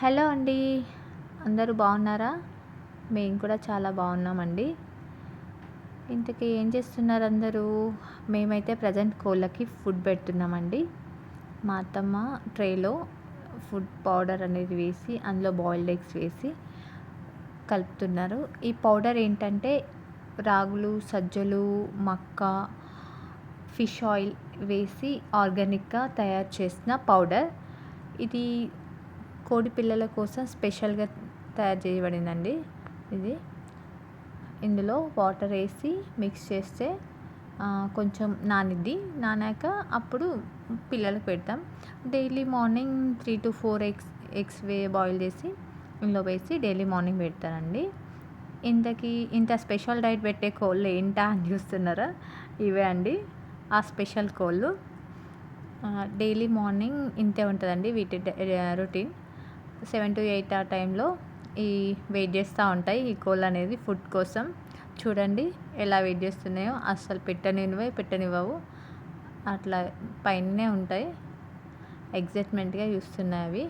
Hello అండి. అందరూ బాగున్నారా? మేము కూడా చాలా బాగున్నామండి. ఇంతకీ ఏం చేస్తున్నారు అందరూ మేమైతే ప్రజెంట్ కోళ్ళకి ఫుడ్ పెడుతున్నామండి. మా అత్తమ్మ ట్రేలో ఫుడ్ పౌడర్ అనేది వేసి అందులో బాయిల్డ్ ఎగ్స్ వేసి కలుపుతున్నారు. ఈ పౌడర్ ఏంటంటే రాగులు సజ్జలు మక్క ఫిష్ ఆయిల్ వేసి ఆర్గానిక్గా తయారు చేసిన పౌడర్. ఇది కోడి పిల్లల కోసం స్పెషల్గా తయారు చేయబడిందండి ఇది. ఇందులో వాటర్ వేసి మిక్స్ చేస్తే కొంచెం నానిద్ది. నానాక అప్పుడు పిల్లలకు పెడతాం. Daily morning three to four eggs eggs way boil చేసి ఇందులో వేసి డైలీ మార్నింగ్ పెడతానండి ఇంతకీ ఇంత స్పెషల్ డైట్ పెట్టే కోళ్ళు ఏంటా అని చూస్తున్నారా? ఇవే అండి ఆ స్పెషల్ కోళ్ళు. డైలీ మార్నింగ్ ఇంతే ఉంటుందండి వీటి రొటీన్. సెవెన్ టు ఎయిట్ ఆ టైంలో ఈ వెయిట్ చేస్తూ ఉంటాయి. ఈ కోళ్ళు అనేది ఫుడ్ కోసం. చూడండి ఎలా వెయిట్ చేస్తున్నాయో. అస్సలు పెట్టనివ్వే పెట్టనివ్వవు. అట్లా పైనే ఉంటాయి. ఎగ్జైట్మెంట్గా చూస్తున్నాయి అవి.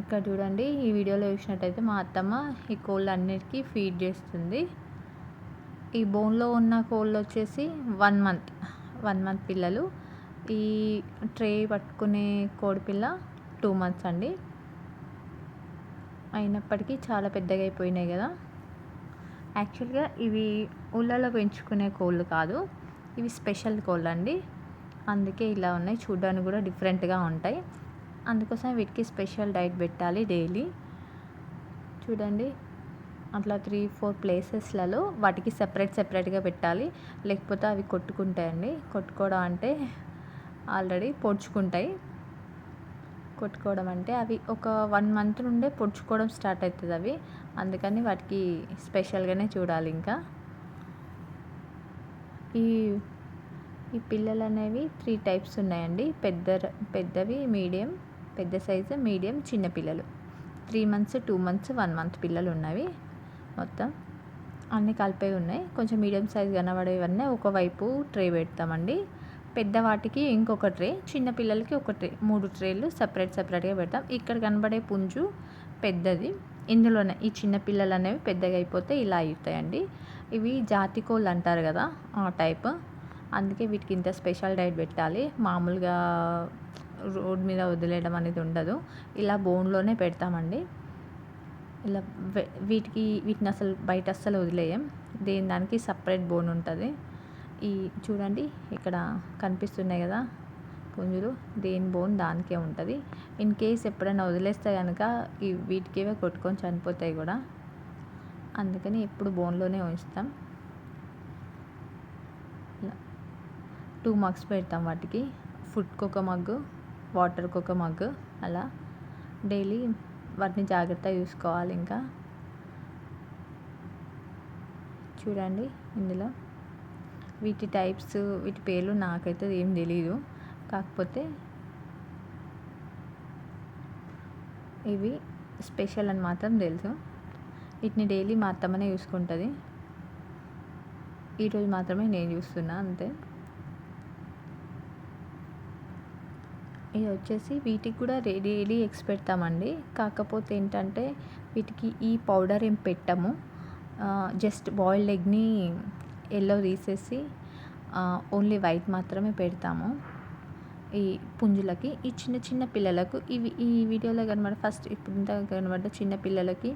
ఇక్కడ చూడండి ఈ వీడియోలో చూసినట్టయితే మా అత్తమ్మ ఈ కోళ్ళు అన్నిటికీ ఫీడ్ చేస్తుంది. ఈ బోన్లో ఉన్న కోళ్ళు వచ్చేసి వన్ మంత్ వన్ మంత్ పిల్లలు. ఈ ట్రే పట్టుకునే కోడిపిల్ల టూ మంత్స్ అండి. అయినప్పటికీ చాలా పెద్దగా అయిపోయినాయి కదా. యాక్చువల్గా ఇవి ఊళ్ళలో పెంచుకునే కోళ్ళు కాదు. ఇవి స్పెషల్ కోళ్ళు అండి అందుకే ఇలా ఉన్నాయి. చూడడానికి కూడా డిఫరెంట్గా ఉంటాయి. అందుకోసం వీటికి స్పెషల్ డైట్ పెట్టాలి డైలీ. చూడండి. అట్లా త్రీ ఫోర్ ప్లేసెస్లలో వాటికి సెపరేట్ సెపరేట్గా పెట్టాలి. లేకపోతే అవి కొట్టుకుంటాయండి. కొట్టుకోవడం అంటే ఆల్రెడీ పొడుచుకుంటాయి. కొట్టుకోవడం అంటే అవి ఒక వన్ మంత్ నుండే పొడుచుకోవడం స్టార్ట్ అవుతుంది అవి. అందుకని వాటికి స్పెషల్గానే చూడాలి ఇంకా. ఈ ఈ పిల్లలు అనేవి త్రీ టైప్స్ ఉన్నాయండి. పెద్ద పెద్దవి మీడియం పెద్ద సైజు మీడియం చిన్న పిల్లలు. Three months two months one month పిల్లలు ఉన్నవి మొత్తం. అన్నీ కలిపే ఉన్నాయి. కొంచెం మీడియం సైజ్ కనబడేవన్నీ ఒకవైపు ట్రే పెడతామండి. పెద్దవాటికి ఇంకొక ట్రే చిన్నపిల్లలకి ఒక ట్రే మూడు ట్రేలు సపరేట్ సపరేట్గా పెడతాం. ఇక్కడ కనబడే పుంజు పెద్దది. ఇందులోనే ఈ చిన్న పిల్లలు అనేవి పెద్దగా అయిపోతే ఇలా అవుతాయండి ఇవి జాతి కోళ్ళు అంటారు కదా ఆ టైప్. అందుకే వీటికి ఇంత స్పెషల్ డైట్ పెట్టాలి. మామూలుగా రోడ్ మీద వదిలేయడం అనేది ఉండదు. ఇలా బోన్లోనే పెడతామండి. ఇలా వీటికి వీటిని అసలు బయట అస్సలు వదిలేయం. దేని దానికి సపరేట్ బోన్ ఉంటుంది. ఈ చూడండి ఇక్కడ కనిపిస్తున్నాయి కదా పుంజులు. దేని బోన్ దానికే ఉంటుంది. ఇన్ కేస్ ఎప్పుడైనా వదిలేస్తే కనుక ఈ వీటికేవే కొట్టుకొని చనిపోతాయి కూడా. అందుకని ఎప్పుడు బోన్లోనే ఉంచుతాం. టూ మగ్స్ పెడతాం వాటికి. ఫుడ్కి ఒక మగ్గు వాటర్కి ఒక మగ్గు అలా. డైలీ వాటిని జాగ్రత్తగా చూసుకోవాలి ఇంకా. చూడండి ఇందులో. వీటి టైప్స్ వీటి పేర్లు నాకైతే ఏం తెలీదు. కాకపోతే ఇవి స్పెషల్ అని మాత్రం తెలుసు. వీటిని డైలీ మా అత్తమ్మనే చూసుకుంటుంది. ఈరోజు మాత్రమే నేను చూస్తున్నా అంతే. ఇది వచ్చేసి వీటికి కూడా డైలీ ఎగ్స్ పెడతామండి. కాకపోతే ఏంటంటే వీటికి ఈ పౌడర్ ఏం పెట్టము. జస్ట్ బాయిల్డ్ ఎగ్ని ఎల్లో తీసేసి ఓన్లీ వైట్ మాత్రమే పెడతాము. ఈ పుంజులకి ఈ చిన్న చిన్న పిల్లలకు ఇవి ఈ వీడియోలో కనబడ ఫస్ట్ ఇప్పుడు ఇంత కనబడ్డ చిన్న పిల్లలకి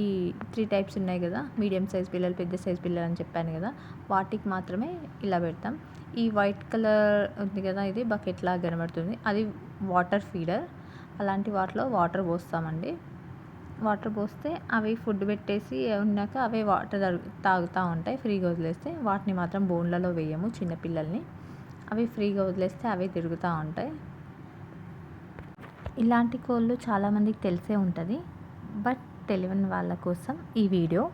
ఈ త్రీ టైప్స్ ఉన్నాయి కదా మీడియం సైజ్ పిల్లలు పెద్ద సైజ్ పిల్లలు అని చెప్పాను కదా వాటికి మాత్రమే ఇలా పెడతాం. ఈ వైట్ కలర్ ఉంది కదా ఇది బకెట్ లాగా కనబడుతుంది. అది వాటర్ ఫీడర్ అలాంటి వాటిలో వాటర్ పోస్తామండి. వాటర్ పోస్తే అవి ఫుడ్ పెట్టేసి ఉన్నాక అవే వాటర్ తాగుతూ ఉంటాయి ఫ్రీగా వదిలేస్తే. వాటిని మాత్రం బోన్లలో వేయము చిన్నపిల్లల్ని అవి ఫ్రీగా వదిలేస్తే అవే తిరుగుతూ ఉంటాయి. ఇలాంటి కోళ్ళు చాలామందికి తెలిసే ఉంటుంది. బట్ తెలియని వాళ్ళ కోసం ఈ వీడియో.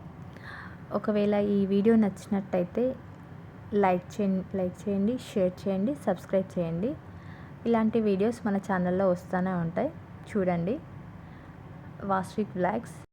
ఒకవేళ ఈ వీడియో నచ్చినట్టయితే లైక్ చేయండి లైక్ చేయండి షేర్ చేయండి సబ్స్క్రైబ్ చేయండి. ఇలాంటి వీడియోస్ మన ఛానల్లో వస్తూనే ఉంటాయి. చూడండి. Vastrik Vlogs.